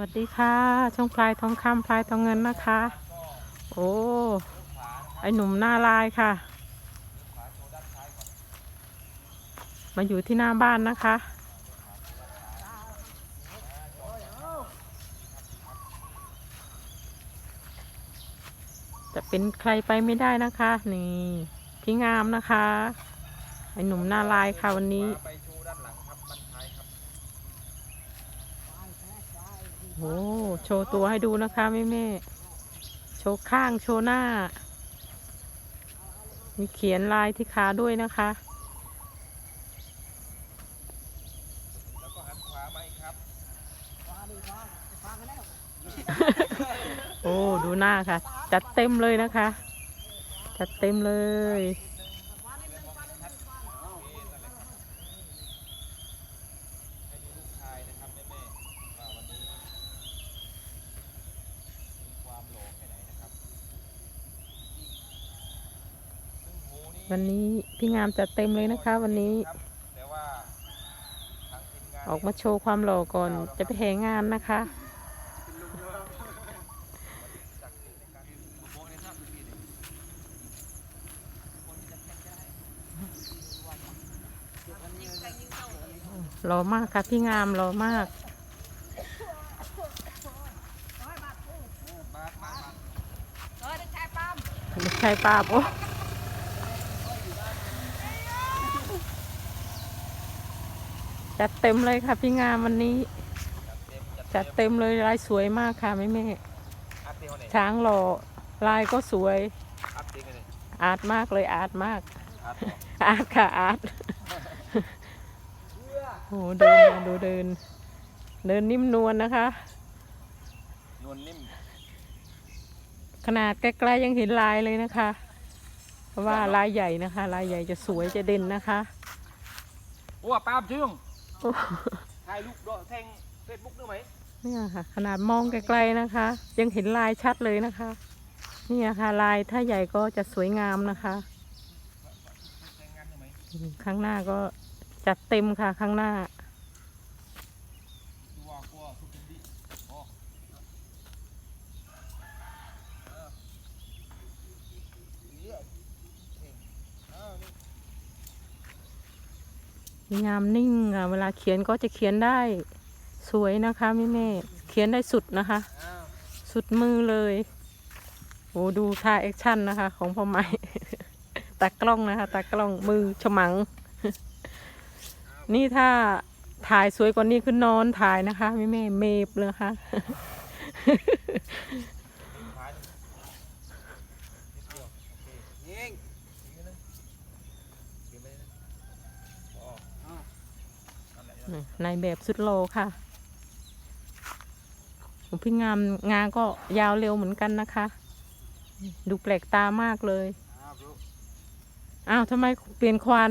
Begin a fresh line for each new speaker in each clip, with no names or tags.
วัสดีค่ะ ช่องพลายทองคำพลายทองเงินนะคะ โอ้ไอหนุ่มหน้าลายค่ะ มาอยู่ที่หน้าบ้านนะคะ จะเป็นใครไปไม่ได้นะคะ นี่พี่งามนะคะ ไอหนุ่มหน้าลายค่ะวันนี้
ไปชูด้านหลังครับบันท้ายครับ
โอ้โชว์ตัวให้ดูนะคะแม่แม่ๆโชว์ข้างโชว์หน้า มีเขียนลายที่ขาด้วยนะคะ
แล้วก็หันขวามาอีกครับ
โอ้ ดูหน้าค่ะ จัดเต็มเลยนะคะ จัดเต็มเลย
ให้ดูลูกชายนะครับแม่แม่ๆว่าวันนี้มีความโหลแค่ไหนนะครับซึ่งหูนี่
วันนี้พี่งามจัดเต็มเลยนะคะ วันนี้
ครับแต่ว่าทางทีมงาน
ออกมาโชว์ความหล่อก่อนจะไปแห่งานนะคะ หล่อมากค่ะพี่งามหล่อมากเด็กชายปาบโอ้ จัดเต็มเลยค่ะพี่งามวันนี้ จัดเต็มเลยลายสวยมากค่ะแม่แม่
อัดเดียวเนี่ย
ช้างหล่อลายก็สวย
อัดเดียวเนี่ย
อาร์ตมากเลยอาร์ตมาก
อัดเหรอ
อาร์ตค่ะอาร์ตโอ้เดินมาดูเดิน เดินนิ่มนวลนะคะ
นวลนิ่ม
ขนาดใกล้ๆยังเห็นลายเลยนะคะเพราะว่าลายใหญ่นะคะ ลายใหญ่จะสวยจะเด่นนะคะ
โอ้ป้าบจึง
โอ้
ถ่ายรูปด้วยแทงเฟซบุ๊กด้วยไหม
เนี่ยค่ะ ขนาดมองไกลๆนะคะ ยังเห็นลายชัดเลยนะคะเนี่ยค่ะ ลายถ้าใหญ่ก็จะสวยงามนะคะ
แทงงานด้วยไหม
อืมข้างหน้าก็จัดเต็มค่ะข้างหน้า
ดูว่ากลัวสุดดีโอ้
งามนิ่งอะเวลาเขียนก็จะเขียนได้สวยนะคะแม่แม่เขียนได้สุดนะคะ สุดมือเลยโอ้ดูท่าแอคชั่นนะคะ ของพ่อใหม่ตากล้องนะคะตากล้องมือฉมัง นี่ถ้าถ่ายสวยกว่านี้คือนอนถ่ายนะคะแม่แม่เมฟเลยค่ะ
ท้ายหนึ่งนิดเดียวโอเคยิงยิงไปเลยยิงไปเลยนะอ๋อ นั่นแหละ
ในแบบสุดโลค่ะของพี่งามงาก็ยาวเร็วเหมือนกันนะคะ ดูแปลกตามากเลย
อ้าวลูก
อ้าวทำไมเปลี่ยนควาน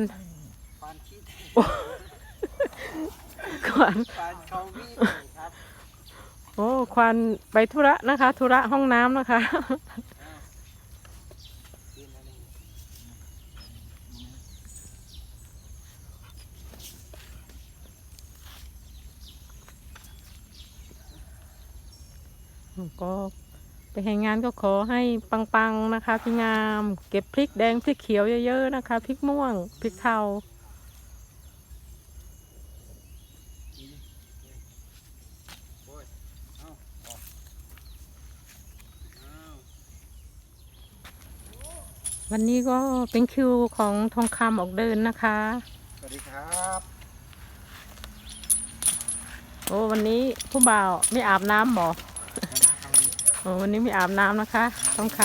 ปานขี้
ควาน
ปานเขาวิ่งครับ
โอ้ควานไปธุระนะคะ ธุระห้องน้ำนะคะ
กินอันนี้
ก็ไปแห่งงานก็ขอให้ปังๆนะคะพี่งาม เก็บพริกแดงพริกเขียวเยอะๆนะคะพริกม่วงพริกเทา
โอ้ยเอ้าออกอ้าว
วันนี้ก็เป็นคิวของทองคำออกเดินนะคะ
สวัสดีครับ
โอ้วันนี้ผู้บ่าวไม่อาบน้ำบ่
มาคำนี้
โอ้วันนี้ไม่อาบน้ำนะคะทองค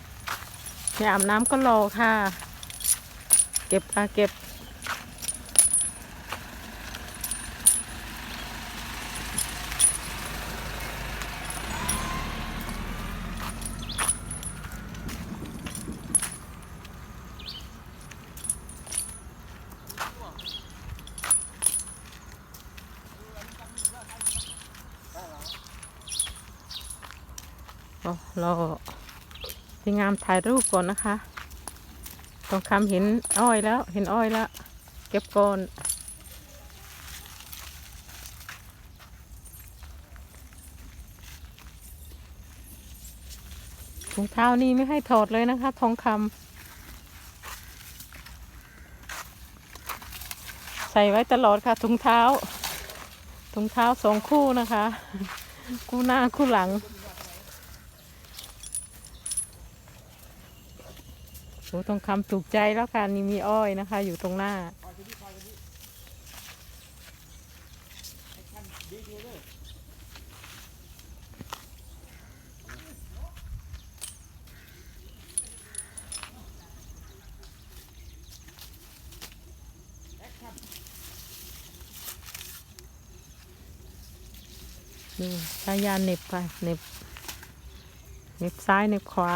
ำไม่อาบน้ำก็รอค่ะ เก็บค่ะเก็บ เราสวยงามถ่ายรูปก่อนนะคะทองคำเห็นอ้อยแล้ว เห็นอ้อยแล้ว เก็บก่อนถุงเท้านี่ไม่ให้ถอดเลยนะคะ ทองคำใส่ไว้ตลอดค่ะถุงเท้าถุงเท้าสองคู่นะคะ คู่หน้าคู่หลัง อ้ทองคำถูกใจแล้วค่ะนี่มีอ้อยนะคะ อยู่ตรงหน้านี่ชายาเน็บไปเน็บเน็บซ้ายเน็บขวา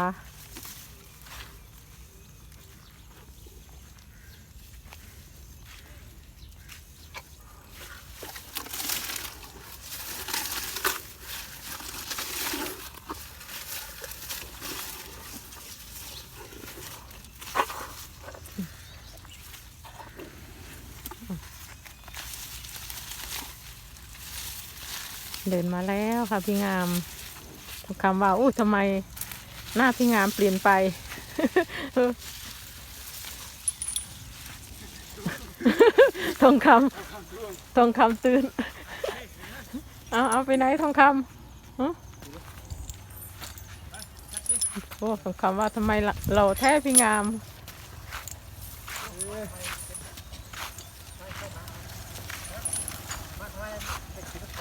เดินมาแล้วค่ะพี่งามทองคำว่าอู้ทำไมหน้าพี่งามเปลี่ยนไปทองคำทองคำตื่นเอาเอาไปไหนทองคำโอ้ทองคำว่าทำไมเราแท้พี่งาม
มาทำไมเด็กขี่รถไถ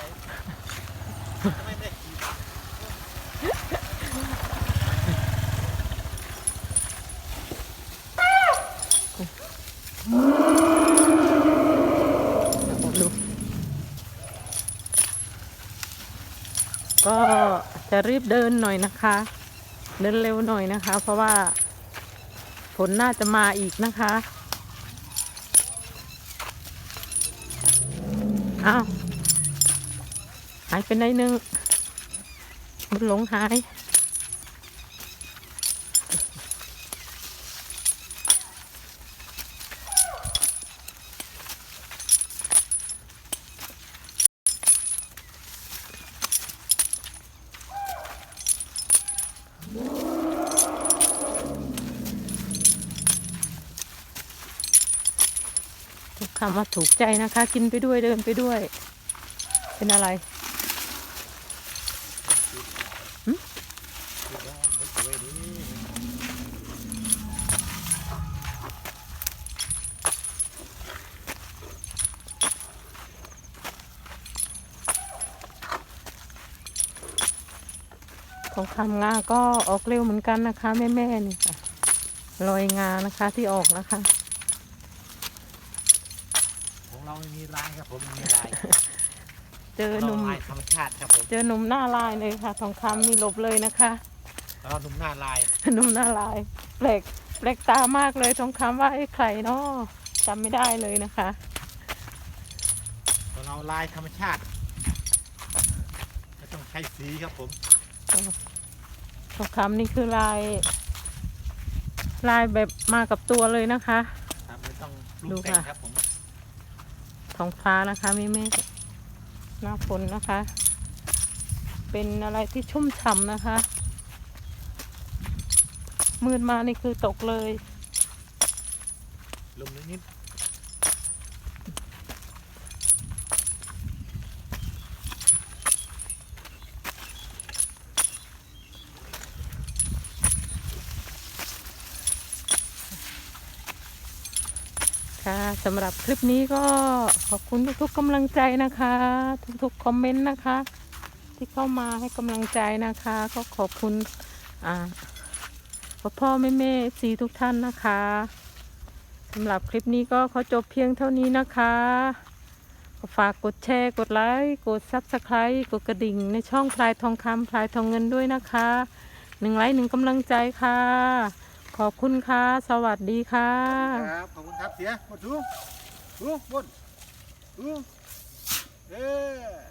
ทำไมเด็กขี่
ดูก็ แต่รีบเดินหน่อยนะคะ เดินเร็วหน่อยนะคะ เพราะว่าฝนน่าจะมาอีกนะคะอ้าวหายไปไหนหนึงมันหลงหาย ทุกคำว่าถูกใจนะคะ กินไปด้วยเดินไปด้วย เป็นอะไรของคำงาก็ออกเร็วเหมือนกันนะคะ แม่แม่ๆนี่ค่ะลอยงานะคะที่ออกนะคะ
ของเรา ไม่มีลายครับผมไม่มีลาย
เจอหนุ่ม
ลายธรรมชาติครับผม
เจอหนุ่มหน้าลายเลยค่ะ ทองคำนี่หลบเลยนะคะ
เราหนุ่มหน้าลาย
หนุ่มหน้าลายแปลกแปลกตามากเลยทองคำว่าไอ้ใครเนาะจำไม่ได้เลยนะคะ
ของเราลายธรรมชาติไม่ต้องใช้สีครับผม
ทองคำนี่คือลาย ลายแบบมากับตัวเลยนะคะ
ครับไม่ต้องปรุง
ดู
แต่ง
ค่ะ
ครับผม
ท้องฟ้านะคะมีเมฆหน้าฝนนะคะ เป็นอะไรที่ชุ่มฉ่ำนะคะ มืดมานี่คือตกเลย
ลมนิด
ค่ะสำหรับคลิปนี้ก็ขอบคุณทุกๆกำลังใจนะคะ ทุกๆคอมเมนต์นะคะ ที่เข้ามาให้กำลังใจนะคะ ก็ขอบคุณอ่าพ่อพ่อแม่แม่สีทุกท่านนะคะสำหรับคลิปนี้ก็ขอจบเพียงเท่านี้นะคะก็ฝากกดแชร์กดไลค์กดซับสไครต์กดกระดิ่ง ในช่องพลายทองคำพลายทองเงินด้วยนะคะหนึ่งไลค์หนึ่งกำลังใจค่ะ ขอบคุณค่ะ สวัสดีค่ะ
ครับ ขอบคุณครับเสียบดดูดูบนดูเออ